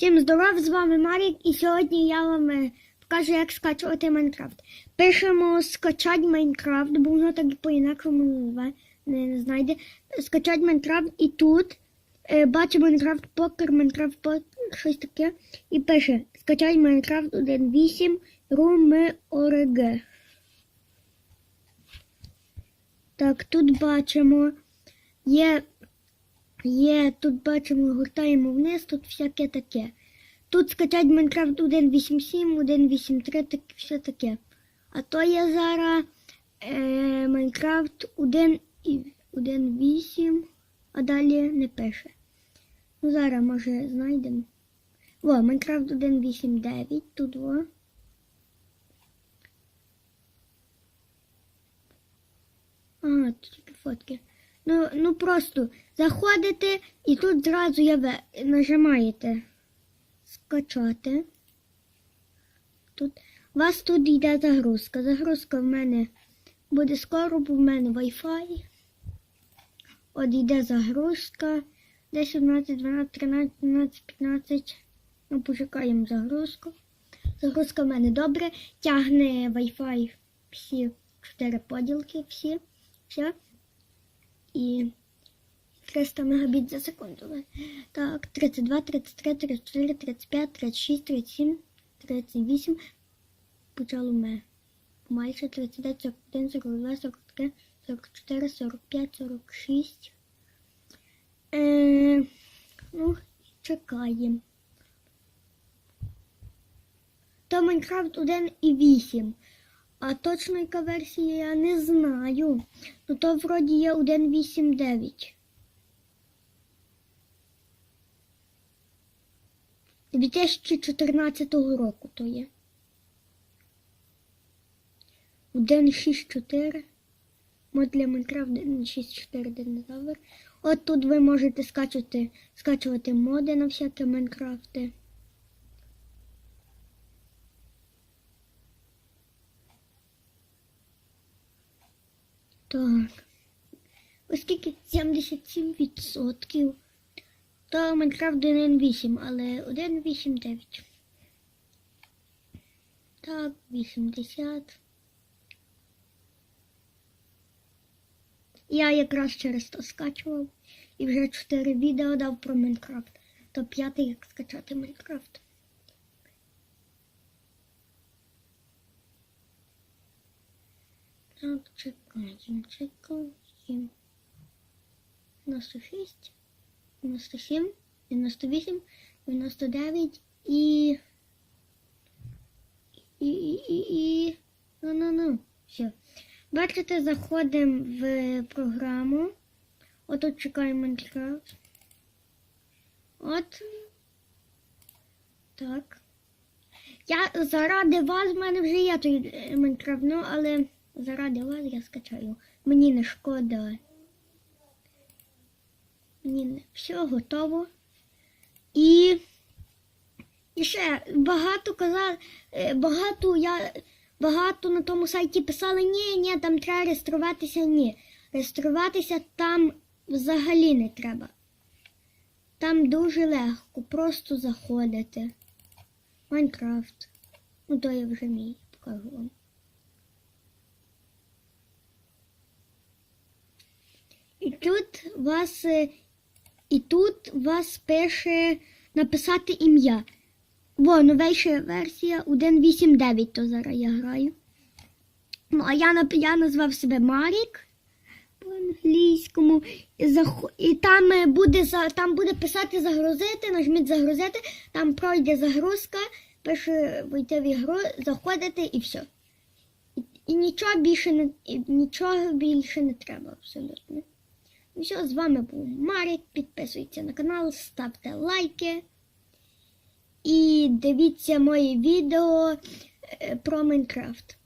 Всім здоров, з вами Марік, і сьогодні я вам е, покажу, як скачувати Майнкрафт. Пишемо скачать Майнкрафт, бо воно так по-інакшому не, знайде. Скачать Майнкрафт і тут е, бачимо Майнкрафт покер, Майнкрафт покер, щось таке. І пише скачать Майнкрафт 1.8 Руми ОРГ. Так, тут бачимо, є Є, тут бачимо, гуртаємо вниз, тут всяке таке. Тут скачать Майнкрафт 1.8.7, 1.8.3, так, все таке. А то є зараз е, Майнкрафт 1.8, а далі не пише. Ну, зараз, може, знайдемо. О, Майнкрафт 1.8.9, тут во. А, тут фотки. Ну, ну просто заходите і тут зразу я нажимаєте скачати. Тут у вас тут йде загрузка. Загрузка в мене буде скоро, бо в мене Wi-Fi. От йде загрузка. 10, 11, 12, 13, 14, 15. Ну, почекаємо загрузку. Загрузка в мене добре. Тягне Wi-Fi всі чотири поділки, всі. Все і 300 мегабіт за секунду. Так, 32, 33, 34, 35, 36, 37, 38. Почало ми. Майже 39, 41, 42, 43, 44, 45, 46. Е, ну, чекаємо. То Майнкрафт 1.8. А точно яка версія я не знаю. Ну то вроді є 1.8.9. 2014 року то є. 1.6.4. Мод для Minecraft 1.6.4 динозавр. От тут ви можете скачувати, скачувати моди на всякі Майнкрафти. Так. Оскільки 77%. То Майнкрафт 1.8, але 1.8.9. Так, 80. Я якраз через то скачував і вже 4 відео дав про Майнкрафт. То п'яте, як скачати Майнкрафт. Чекаємо, чекаємо. 96, 97, 98, 99 і. І, і, і, і. Ну, ну, ну. Все. Бачите, заходимо в програму. Отут чекаємо Minecraft. От. Так. Я заради вас в мене вже є той е, Майнкрафт, ну, але заради вас я скачаю. Мені не шкода. Мені не все готово. І, і ще багато казали, е, багато я багато на тому сайті писали, ні, ні, там треба реєструватися, ні. Реєструватися там взагалі не треба. Там дуже легко, просто заходити. Майнкрафт. Ну, то я вже мій, покажу вам. І тут вас е, і тут вас пише написати ім'я. Во, новейша версія 1.8.9, то зараз я граю. Ну, а я, я назвав себе Марік по-англійському. І, і там е, буде там буде писати загрузити, нажміть загрузити, там пройде загрузка, пише вийти в ігру, заходите і все. І, і нічого більше не і нічого більше не треба абсолютно. Ну що, з вами був Марік. Підписуйтесь на канал, ставте лайки. І дивіться мої відео е, про Майнкрафт.